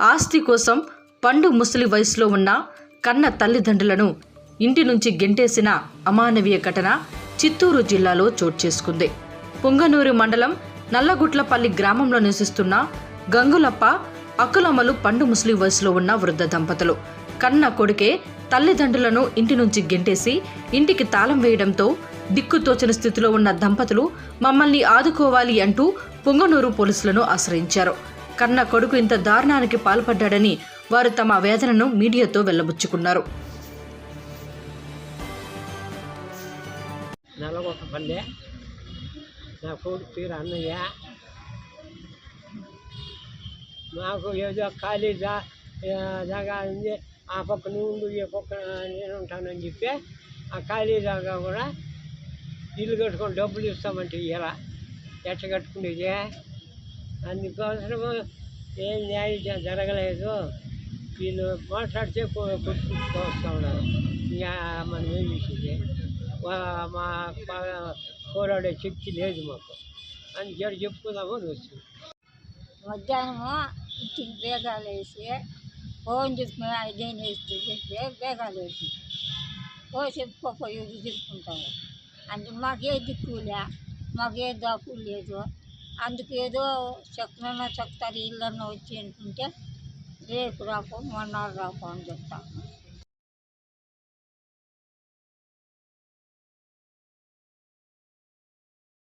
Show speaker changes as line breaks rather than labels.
ఆస్తి కోసం పండు ముసలి వయసులో ఉన్న కన్న తల్లిదండ్రులను ఇంటి నుంచి గెంటేసిన అమానవీయ ఘటన చిత్తూరు జిల్లాలో చోటు చేసుకుంది. పుంగనూరు మండలం నల్లగుట్లపల్లి గ్రామంలో నివసిస్తున్న గంగులప్ప అక్కులమ్మలు పండు ముసలి వయసులో ఉన్న వృద్ధ దంపతులు. కన్న కొడుకే తల్లిదండ్రులను ఇంటి నుంచి గెంటేసి ఇంటికి తాళం వేయడంతో దిక్కుతోచని స్థితిలో ఉన్న దంపతులు మమ్మల్ని ఆదుకోవాలి అంటూ పుంగనూరు పోలీసులను ఆశ్రయించారు. కన్న కొడుకు ఇంత దారుణానికి పాల్పడ్డాడని వారు తమ వేదనను మీడియాతో వెళ్ళబుచ్చుకున్నారు
నల్లగొట్టపల్లి నా కొడుకు పేరు అన్నయ్య. నాకు ఏదో ఖాళీ జాగా ఉంది. ఆ పక్క నువ్వు ఈ పక్క నేను ఉంటానని చెప్పి ఆ ఖాళీ జాగా కూడా ఇల్లు కట్టుకొని డబ్బులు ఇస్తామంటే ఇలా. ఎట్ట కట్టుకునేది? అందుకోసము ఏం న్యాయం జరగలేదు. వీళ్ళు మాట్లాడితే కొ- కొట్టుకుంటూ వస్తూ ఉన్నారు మనం ఏం చేసేది? మా కోరాడే పోరాడే శక్తి లేదు మాకు. అని చెప్పి చెప్పుకుందామని వచ్చింది
మధ్యాహ్నము ఇంటికి బేగాలు వేసి ఫోన్ చెప్పుకున్నా ఇదేం చేస్తే చెప్పి బేగాలు వేసి ఓ చెప్పుకోపోయి చెప్పుకుంటాము అంటే మాకే దిక్కులే మాకే దాకు లేదు. అందుకు ఏదో చెక్కనన్నా చెప్తారు వీళ్ళన్నా వచ్చి అనుకుంటే రేపు రాకు మొన్న రాకు అని చెప్తాను.